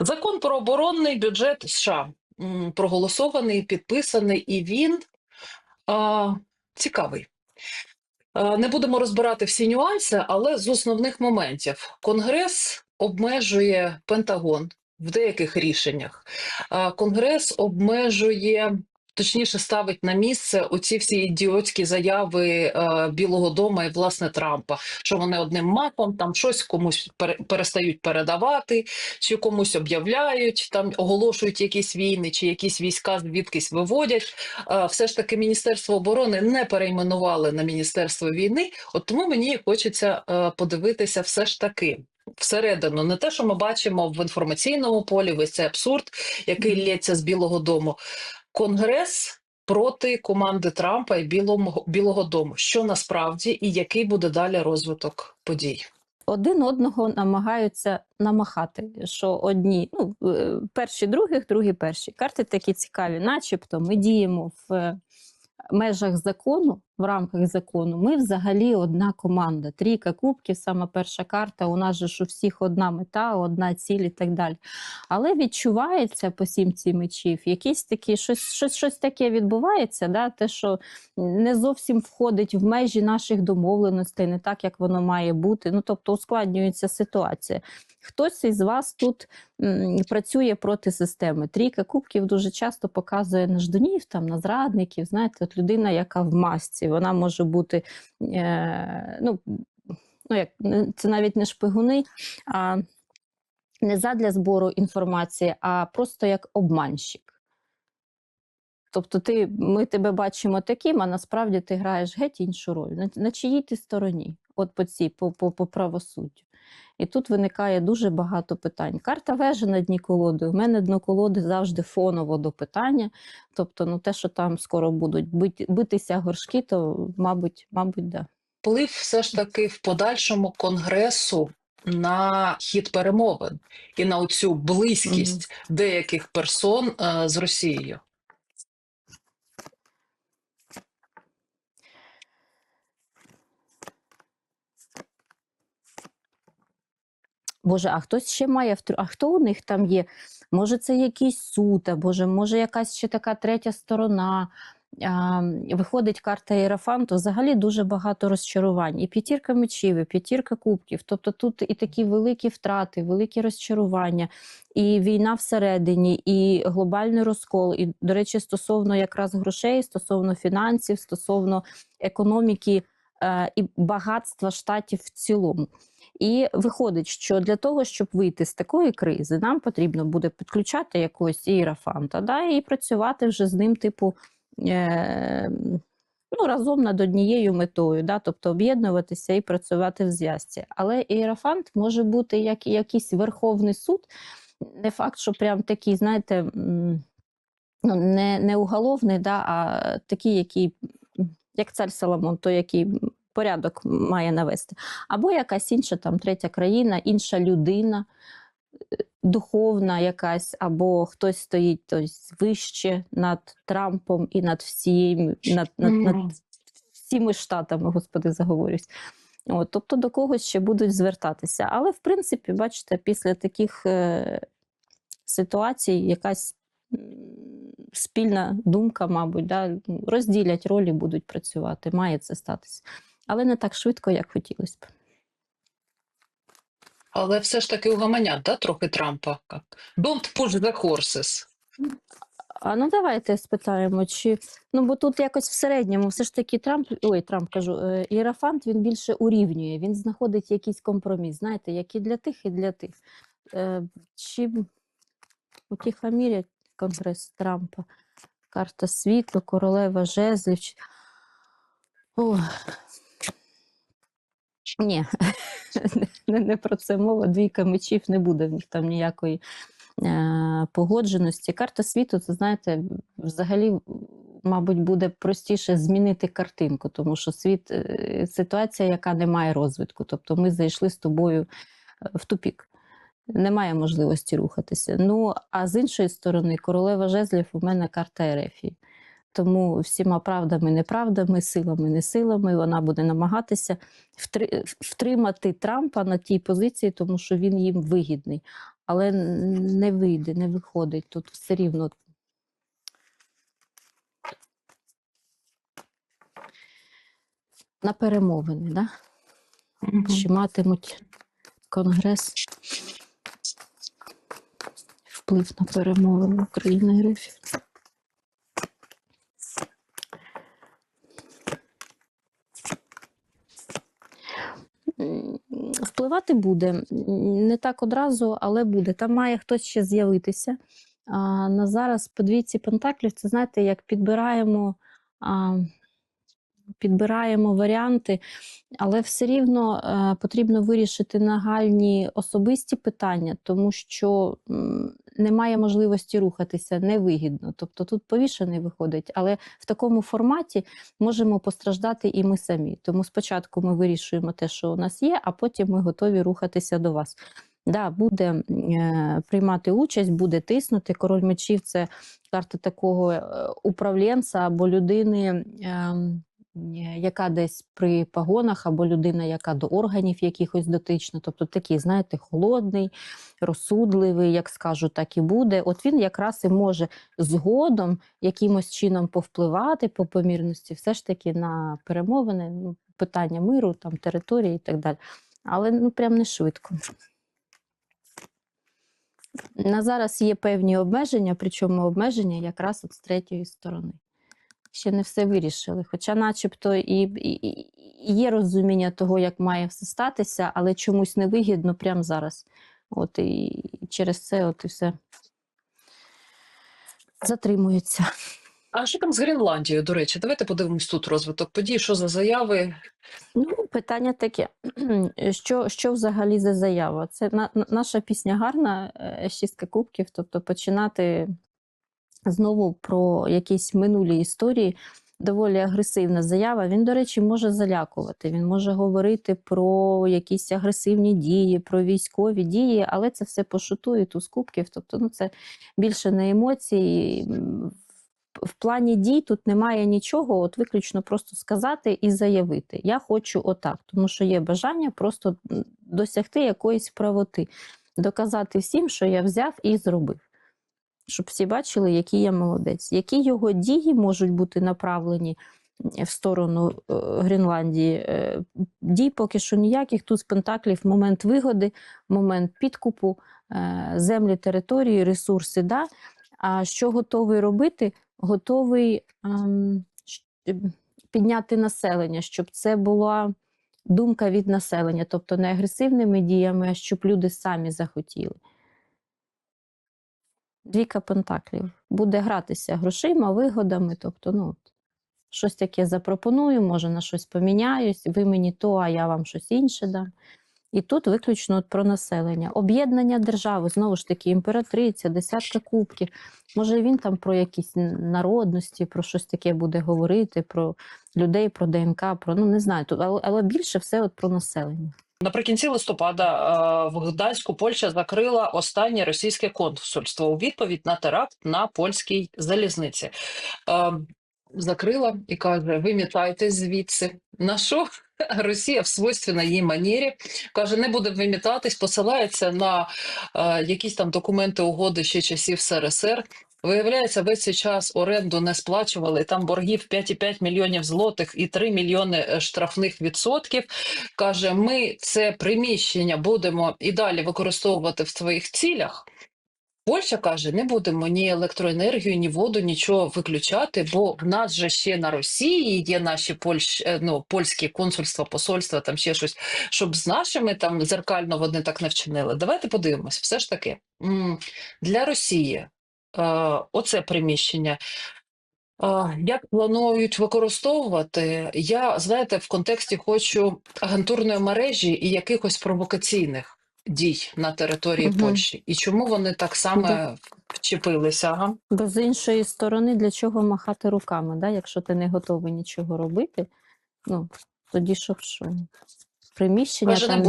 Закон про оборонний бюджет США проголосований, підписаний, і він а, цікавий. Не будемо розбирати всі нюанси, але з основних моментів Конгрес обмежує Пентагон в деяких рішеннях. Конгрес обмежує. Точніше ставить на місце оці всі ідіотські заяви е, Білого Дому і власне Трампа, що вони одним махом там щось комусь пере- перестають передавати, чи комусь об'являють, там оголошують якісь війни, чи якісь війська звідкись виводять. Е, все ж таки Міністерство оборони не перейменували на Міністерство війни. От тому мені хочеться е, подивитися все ж таки. Всередину, не те, що ми бачимо в інформаційному полі, весь цей абсурд, який лється з Білого Дому. Конгрес проти команди Трампа і Білого, Білого Дому. Що насправді і який буде далі розвиток подій? один одного намагаються намахати. Що одні, ну е, перші других, другі перші. Карти такі цікаві, начебто ми діємо в е, межах закону, в рамках закону. Ми взагалі одна команда. Трійка кубків, сама перша карта. У нас же ж у всіх одна мета, одна ціль і так далі. Але відчувається по сімці мечів, якісь такі щось, щось, щось таке відбувається, да, те, що не зовсім входить в межі наших домовленостей, не так, як воно має бути. Ну, тобто ускладнюється ситуація. Хтось із вас тут працює проти системи. Трійка кубків дуже часто показує на ждунів, там, на зрадників. Знаєте, от людина, яка в масці, вона може бути, е, ну, ну, як, це навіть не шпигуни, а не задля збору інформації, а просто як обманщик. Тобто ти, ми тебе бачимо таким, а насправді ти граєш геть іншу роль. На, на чиїй ти стороні? От по цій, по, по, по правосуддю. І тут виникає дуже багато питань. Карта вежа на дні колоди. У мене дно колоди завжди фоново до питання. Тобто, ну те, що там скоро будуть бити, битися горшки, то мабуть, мабуть, да. Вплив все ж таки в подальшому конгресу на хід перемовин і на оцю близькість деяких персон е, з Росією. Боже, а хтось ще має А хто у них там є? Може, це якийсь суд, а боже, може, якась ще така третя сторона. А, виходить карта Єрафанту, взагалі дуже багато розчарувань. І п'ятірка мечів, і п'ятірка кубків. Тобто тут і такі великі втрати, великі розчарування, і війна всередині, і глобальний розкол. І, до речі, стосовно якраз грошей, стосовно фінансів, стосовно економіки е, і багатства штатів в цілому. І виходить, що для того, щоб вийти з такої кризи, нам потрібно буде підключати якогось іерафанта, да, і працювати вже з ним, типу, е, ну, разом над однією метою, да, тобто об'єднуватися і працювати в зв'язці. Але іерафант може бути як якийсь Верховний суд, не факт, що прям такий, знаєте, ну, не, не уголовний, да, а такий, який, як цар Соломон, той, який порядок має навести або якась інша там третя країна, інша людина, е, духовна якась, або хтось стоїть тобто, вище над Трампом і над всією, над, над, над всіми штатами, господи, заговорюсь. От, тобто до когось ще будуть звертатися. Але, в принципі, бачите, після таких е, ситуацій якась спільна думка, мабуть, да, розділять ролі, будуть працювати. Має це статися. Але не так швидко, як хотілося б. Але все ж таки угаманять, да, трохи Трампа. Don't push the horses. А ну давайте спитаємо, чи ну бо тут якось в середньому, все ж таки Трамп, ой, Трамп кажу, е, Єрафант він більше урівнює, він знаходить якийсь компроміс, знаєте, як і для тих, і для тих. Е, чи утихомірять Конгрес Трампа, карта світло, королева жезлів. О. Ні, не, не про це мова. Двійка мечів не буде в них там ніякої е, погодженості. Карта світу, це знаєте, взагалі, мабуть, буде простіше змінити картинку, тому що світ е, ситуація, яка не має розвитку. Тобто ми зайшли з тобою е, в тупік. Немає можливості рухатися. Ну, а з іншої сторони, королева жезлів у мене карта Ерефії. Тому всіма правдами, неправдами, силами, не силами вона буде намагатися втримати Трампа на тій позиції, тому що він їм вигідний. але не вийде, не виходить. Тут все рівно. На перемовини, да? Чи матимуть Конгрес вплив на перемовини України і РФ? Впливати буде не так одразу, але буде. Там має хтось ще з'явитися. На зараз по двійці пентаклів, це знаєте, як підбираємо, підбираємо варіанти, але все рівно е, потрібно вирішити нагальні особисті питання, тому що немає можливості рухатися невигідно. Тобто тут повішений виходить, але в такому форматі можемо постраждати і ми самі. Тому спочатку ми вирішуємо те, що у нас є, а потім ми готові рухатися до вас. Да, буде е, приймати участь, буде тиснути. Король мечів це карта такого е, управлінця або людини, е, яка десь при погонах, або людина, яка до органів якихось дотична. Тобто такий, знаєте, холодний, розсудливий, як скажу, так і буде. От він якраз і може згодом якимось чином повпливати по помірності, все ж таки на перемовини, ну, питання миру, там, території і так далі. Але ну прям не швидко. На зараз є певні обмеження, причому обмеження якраз от з третьої сторони. Ще не все вирішили. Хоча, начебто, і, і, і є розуміння того, як має все статися, але чомусь невигідно прямо зараз. От і через це от і все затримується. А що там з Гренландією, до речі? Давайте подивимось тут розвиток подій, що за заяви. Ну, питання таке: що, що взагалі за заява? Це на, на- наша пісня гарна, е, шістка кубків, тобто починати знову про якісь минулі історії. Доволі агресивна заява. Він, до речі, може залякувати. Він може говорити про якісь агресивні дії, про військові дії, але це все пошутує туз кубків. Тобто, ну це більше не емоції. В плані дій тут немає нічого, от виключно просто сказати і заявити. Я хочу отак, тому що є бажання просто досягти якоїсь правоти, доказати всім, що я взяв і зробив. Щоб всі бачили, який я молодець. Які його дії можуть бути направлені в сторону е, Гренландії? Е, Дій поки що ніяких. Тут з Пентаклів момент вигоди, момент підкупу, е, землі, території, ресурси. Да? А що готовий робити? Готовий ем, підняти населення, щоб це була думка від населення, тобто не агресивними діями, а щоб люди самі захотіли. Двійка пентаклів. Буде гратися грошима, вигодами, тобто, ну, щось таке запропоную, може на щось поміняюсь, ви мені то, а я вам щось інше дам. І тут виключно от про населення. Об'єднання держави, знову ж таки, імператриця, десятка кубків. Може, він там про якісь народності, про щось таке буде говорити, про людей, про ДНК, про ну не знаю. Але більше все от про населення. Наприкінці листопада е, в Гданську Польща закрила останнє російське консульство у відповідь на теракт на польській залізниці. Е, Закрила і каже: вимітайтесь звідси. На що Росія в свойственній їй манері каже, не буде вимітатись, посилається на е, якісь там документи угоди ще часів СРСР. Виявляється, весь цей час оренду не сплачували. Там боргів 5,5 мільйонів злотих і 3 мільйони е, штрафних відсотків. Каже, ми це приміщення будемо і далі використовувати в своїх цілях. Польща каже, не будемо ні електроенергію, ні воду, нічого виключати, бо в нас же ще на Росії є наші польщ, е, ну, польські консульства, посольства, там ще щось, щоб з нашими там зеркально вони так не вчинили. Давайте подивимось. Все ж таки, для Росії оце приміщення. е, Як планують використовувати? Я знаєте, в контексті хочу агентурної мережі і якихось провокаційних дій на території Мгм. Польщі. І чому вони так саме Да. вчепилися? Ага. Бо з іншої сторони, для чого махати руками, да? якщо ти не готовий нічого робити, ну тоді що що? Приміщення не там,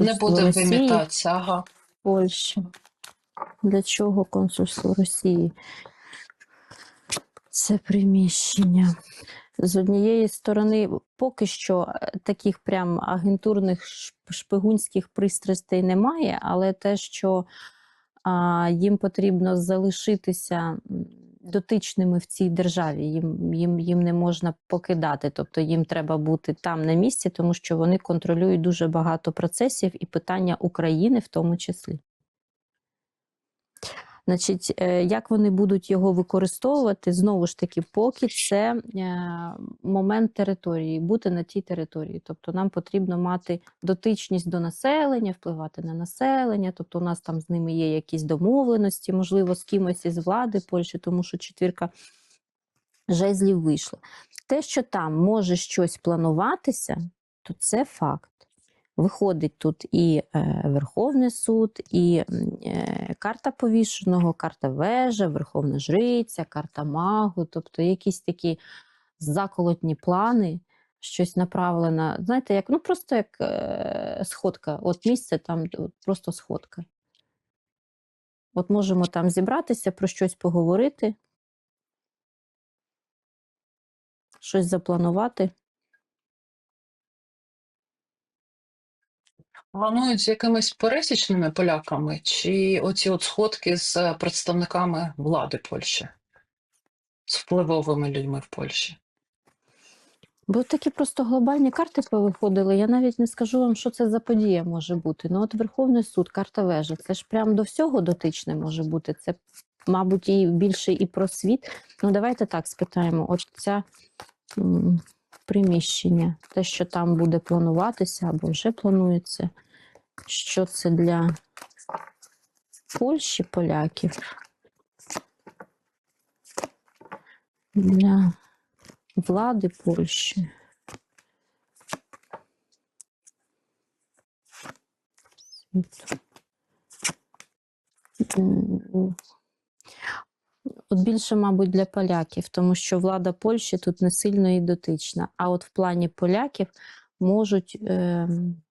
не будемо Росії, вимітатися. Ага. Польща. Для чого консульство Росії? Це приміщення. З однієї сторони, поки що е, таких прям агентурних шпигунських пристрастей немає, але те, що а, їм потрібно залишитися дотичними в цій державі. Їм, їм, їм не можна покидати, тобто їм треба бути там на місці, тому що вони контролюють дуже багато процесів і питання України в тому числі. Значить, е, як вони будуть його використовувати, знову ж таки, поки це е, момент території, бути на тій території. Тобто нам потрібно мати дотичність до населення, впливати на населення. Тобто, у нас там з ними є якісь домовленості, можливо, з кимось із влади Польщі, тому що четвірка жезлів вийшла. Те, що там може щось плануватися, то це факт. Виходить тут і е, Верховний суд, і е, карта повішеного, карта вежа, Верховна Жриця, карта магу, тобто якісь такі заколотні плани, щось направлено. Знаєте, як ну просто як е, сходка. От місце там от просто сходка. От можемо там зібратися, про щось поговорити, щось запланувати. Планують з якимись пересічними поляками, чи оці от сходки з е, представниками влади Польщі, з впливовими людьми в Польщі? Бо такі просто глобальні карти повиходили. Я навіть не скажу вам, що це за подія може бути. Ну, от Верховний суд, карта вежа, це ж прям до всього дотичне може бути. Це, мабуть, і більше і про світ. Ну, давайте так спитаємо: от ця приміщення, те, що там буде плануватися або вже планується, що це для Польщі, поляків? Для влади Польщі. Світ. От більше, мабуть, для поляків, тому що влада Польщі тут не сильно і дотична. А от в плані поляків можуть ем,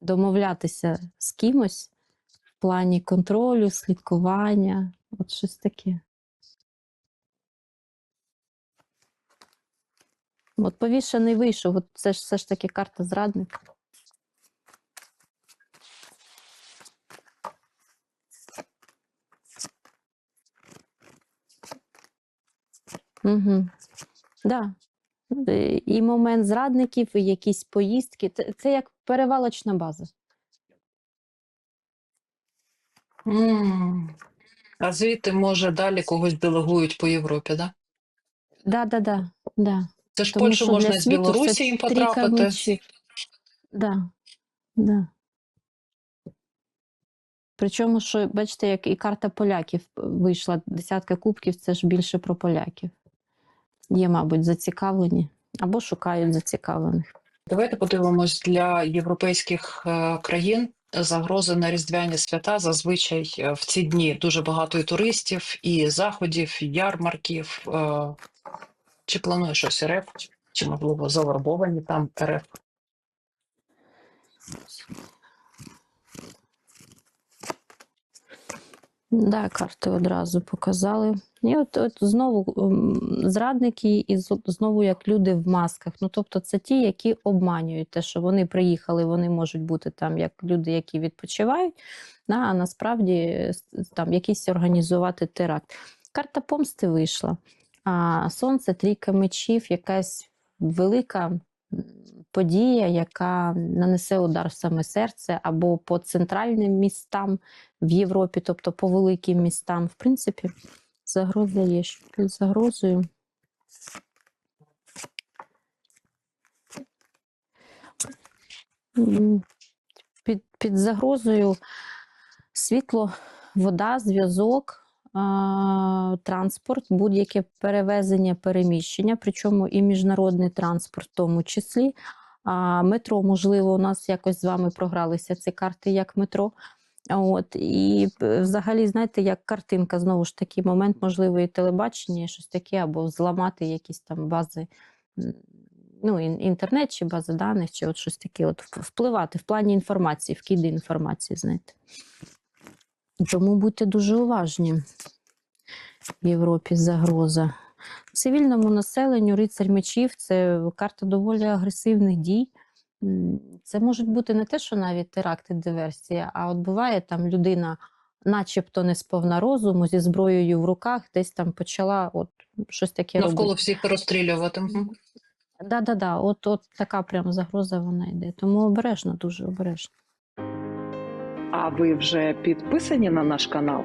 домовлятися з кимось в плані контролю, слідкування, от щось таке. От повішений вийшов, от це ж все ж таки карта зрадника. Угу. Да. Е, І момент зрадників, і якісь поїздки. Це, це як перевалочна база. М. А звідти, може, далі когось делегують по Європі, да? Да, да, да, да. Це ж Тому Польщу що можна для з світу це Білорусі їм потрапити. Да, да. Причому, що бачите, як і карта поляків вийшла, десятка кубків це ж більше про поляків. Є, мабуть, зацікавлені або шукають зацікавлених. Давайте подивимось для європейських е, країн загрози на різдвяні свята. Зазвичай е, в ці дні дуже багато і туристів, і заходів, і ярмарків. Е, Чи планує щось РФ, чи можливо завербовані там РФ? Да, карти одразу показали. І от, от знову зрадники, і знову як люди в масках. Ну, тобто, це ті, які обманюють те, що вони приїхали, вони можуть бути там як люди, які відпочивають, а насправді там якийсь організувати теракт. Карта помсти вийшла. А сонце, трійка мечів, якась велика подія, яка нанесе удар в саме серце або по центральним містам в Європі, тобто по великим містам. В принципі, загроза є. Що під загрозою? Під, під загрозою світло, вода, зв'язок, транспорт, будь-яке перевезення, переміщення, причому і міжнародний транспорт в тому числі. А, метро, можливо, у нас якось з вами програлися ці карти як метро. От, і е, взагалі, знаєте, як картинка, знову ж таки, момент, можливо, і телебачення, щось таке, або зламати якісь там бази, ну, інтернет чи бази даних, чи от щось таке, от впливати в плані інформації, вкиди інформації, знаєте. Тому будьте дуже уважні. В Європі загроза. Цивільному населенню рицарь мечів це карта доволі агресивних дій. Це можуть бути не те, що навіть теракти, диверсія, а от буває там людина начебто не сповна розуму, зі зброєю в руках, десь там почала от щось таке Навколо робити. всіх розстрілювати. Да, да, да, от, от така прям загроза вона йде. Тому обережно, дуже обережно. А ви вже підписані на наш канал?